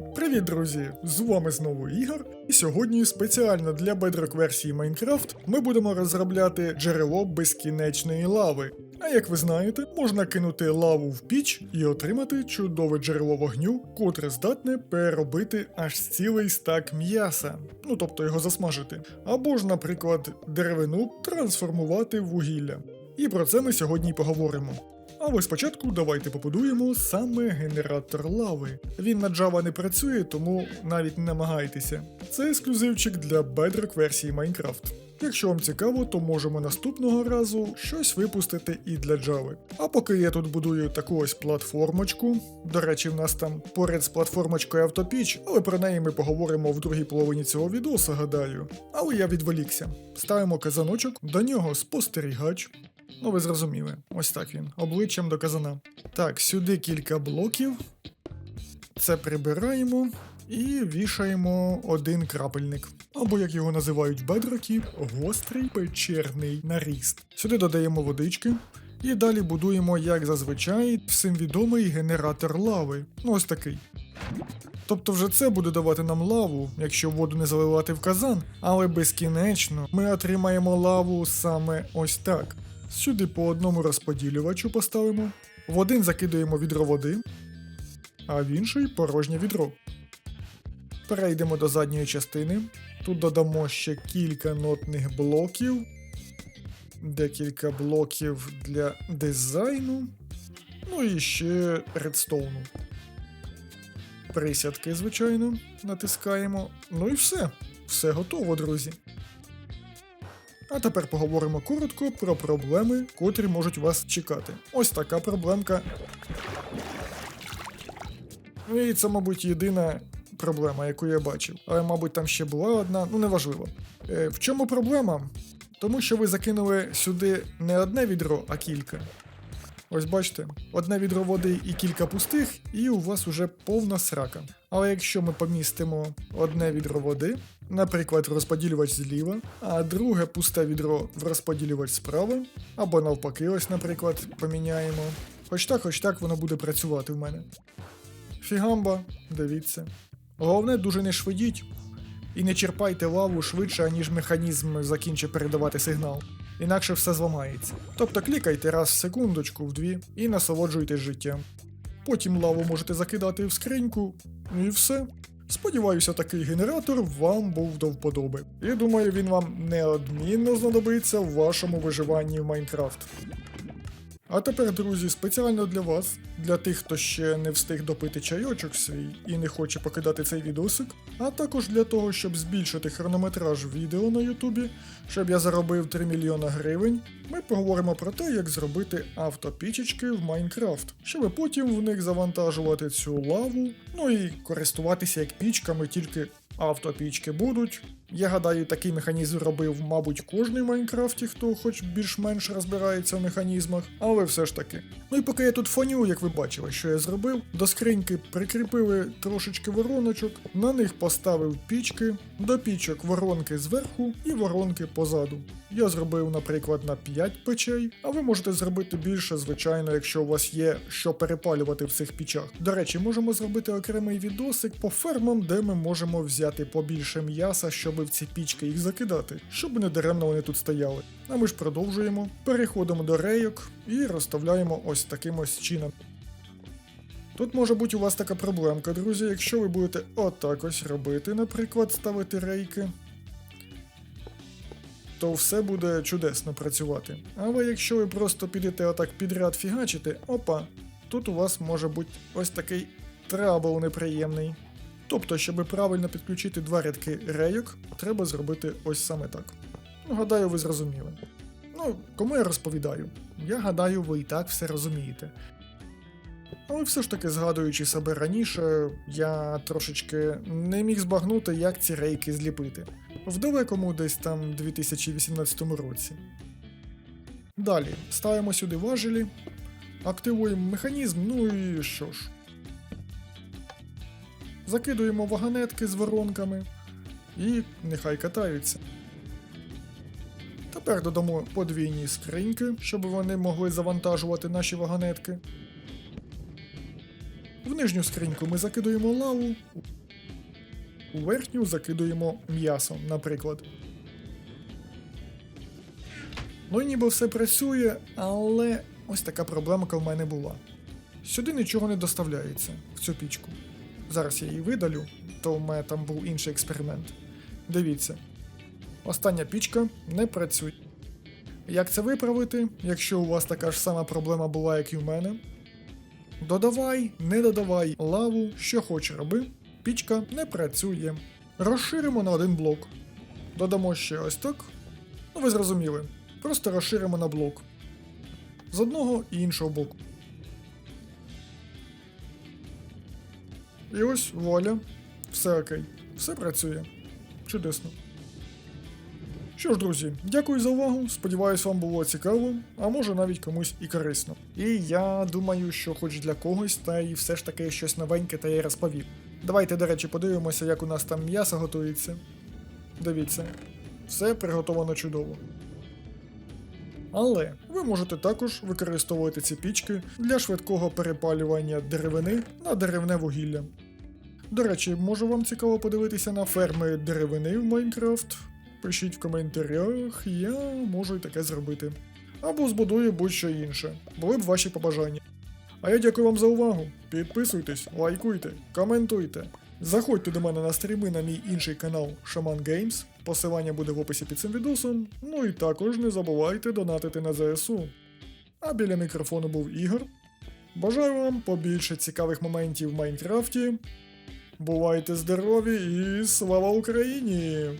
Привіт, друзі! З вами знову Ігор. І сьогодні спеціально для Bedrock версії Minecraft ми будемо розробляти джерело безкінечної лави. А як ви знаєте, можна кинути лаву в піч і отримати чудове джерело вогню, котре здатне переробити аж цілий стак м'яса, ну тобто його засмажити. Або ж, наприклад, деревину трансформувати в вугілля. І про це ми сьогодні поговоримо. Але спочатку давайте побудуємо саме генератор лави. Він на Java не працює, тому навіть не намагайтеся. Це ексклюзивчик для Bedrock версії Minecraft. Якщо вам цікаво, то можемо наступного разу щось випустити і для Java. А поки я тут будую таку ось платформочку. До речі, в нас там поряд з платформочкою автопіч, але про неї ми поговоримо в другій половині цього відоса, гадаю. Але я відволікся. Ставимо казаночок, до нього спостерігач. Ну, ви зрозуміли, ось так він, обличчям до казана. Так, сюди кілька блоків. Це прибираємо і вішаємо один крапельник. Або, як його називають в бедрокі, гострий печерний наріст. Сюди додаємо водички. І далі будуємо, як зазвичай, всім відомий генератор лави. Ну ось такий. Тобто вже це буде давати нам лаву, якщо воду не заливати в казан, але безкінечно ми отримаємо лаву саме ось так. Сюди по одному розподілювачу поставимо. В один закидуємо відро води, а в інший порожнє відро. Перейдемо до задньої частини. Тут додамо ще кілька нотних блоків, декілька блоків для дизайну, ну і ще редстоуну. Присядки, звичайно, натискаємо. Ну і все. Все готово, друзі. А тепер поговоримо коротко про проблеми, котрі можуть вас чекати. Ось така проблемка. Ну і це, мабуть, єдина проблема, яку я бачив. Але, мабуть, там ще була одна, ну неважливо. Е, в чому проблема? Тому що ви закинули сюди не одне відро, а кілька. Ось бачите, одне відро води і кілька пустих, і у вас уже повна срака. Але якщо ми помістимо одне відро води, наприклад, в розподілювач зліва, а друге пусте відро в розподілювач справа, або навпаки, ось, наприклад, поміняємо. Хоч так, хоч так воно буде працювати в мене. Фігамба, дивіться. Головне, дуже не швидіть і не черпайте лаву швидше, ніж механізм закінчить передавати сигнал. Інакше все зламається. Тобто клікайте раз в секундочку, в дві і насолоджуйтесь життям. Потім лаву можете закидати в скриньку, і все. Сподіваюся, такий генератор вам був до вподоби. І думаю, він вам неодмінно знадобиться в вашому виживанні в Майнкрафт. А тепер, друзі, спеціально для вас, для тих, хто ще не встиг допити чайочок свій і не хоче покидати цей відосик, а також для того, щоб збільшити хронометраж відео на Ютубі, щоб я заробив 3 мільйона гривень, ми поговоримо про те, як зробити автопічечки в Майнкрафт, щоб потім в них завантажувати цю лаву, ну і користуватися як пічками, тільки автопічки будуть. Я гадаю, такий механізм робив, мабуть, кожний в Майнкрафті, хто хоч більш-менш розбирається в механізмах, але все ж таки. Ну і поки я тут фоню, як ви бачили, що я зробив, до скриньки прикріпили трошечки вороночок, на них поставив пічки, до пічок воронки зверху і воронки позаду. Я зробив, наприклад, на 5 печей, а ви можете зробити більше, звичайно, якщо у вас є що перепалювати в цих пічах. До речі, можемо зробити окремий відосик по фермам, де ми можемо взяти побільше м'яса, щоб в ці пічки їх закидати, щоб не даремно вони тут стояли. А ми ж продовжуємо, переходимо до рейок і розставляємо ось таким ось чином. Тут може бути у вас така проблемка, друзі, якщо ви будете отак ось робити, наприклад, ставити рейки, то все буде чудесно працювати. Але якщо ви просто підете отак підряд фігачити, опа, тут у вас може бути ось такий трабл неприємний. Тобто, щоб правильно підключити два рядки рейок, треба зробити ось саме так. Ну, гадаю, ви зрозуміли. Ну, кому я розповідаю? Я гадаю, ви і так все розумієте. Але все ж таки, згадуючи себе раніше, я трошечки не міг збагнути, як ці рейки зліпити. В далекому десь там 2018 році. Далі ставимо сюди важелі, активуємо механізм, ну і що ж. Закидуємо вагонетки з воронками і нехай катаються. Тепер додамо подвійні скриньки, щоб вони могли завантажувати наші вагонетки. Нижню скриньку ми закидуємо лаву, у верхню закидуємо м'ясо, наприклад. Ну і ніби все працює, але ось така проблемка в мене була. Сюди нічого не доставляється в цю пічку. Зараз я її видалю, то в мене там був інший експеримент. Дивіться, остання пічка не працює. Як це виправити, якщо у вас така ж сама проблема була, як і в мене? Додавай, не додавай лаву, що хоч роби, пічка не працює. Розширимо на один блок. Додамо ще ось так. Ну ви зрозуміли. Просто розширимо на блок. З одного і іншого боку. І ось вуаля. Все окей. Все працює. Чудесно. Що ж, друзі, дякую за увагу. Сподіваюсь, вам було цікаво, а може навіть комусь і корисно. І я думаю, що хоч для когось, та й все ж таки щось новеньке та я розповів. Давайте, до речі, подивимося, як у нас там м'ясо готується. Дивіться, все приготовано чудово. Але ви можете також використовувати ці пічки для швидкого перепалювання деревини на деревне вугілля. До речі, може вам цікаво подивитися на ферми деревини в Майнкрафт? Пишіть в коментарях, я можу і таке зробити. Або збудую будь-що інше, були б ваші побажання. А я дякую вам за увагу. Підписуйтесь, лайкуйте, коментуйте. Заходьте до мене на стріми на мій інший канал Shaman Games. Посилання буде в описі під цим відосом. Ну і також не забувайте донатити на ЗСУ. А біля мікрофону був Ігор. Бажаю вам побільше цікавих моментів в Майнкрафті. Бувайте здорові і слава Україні!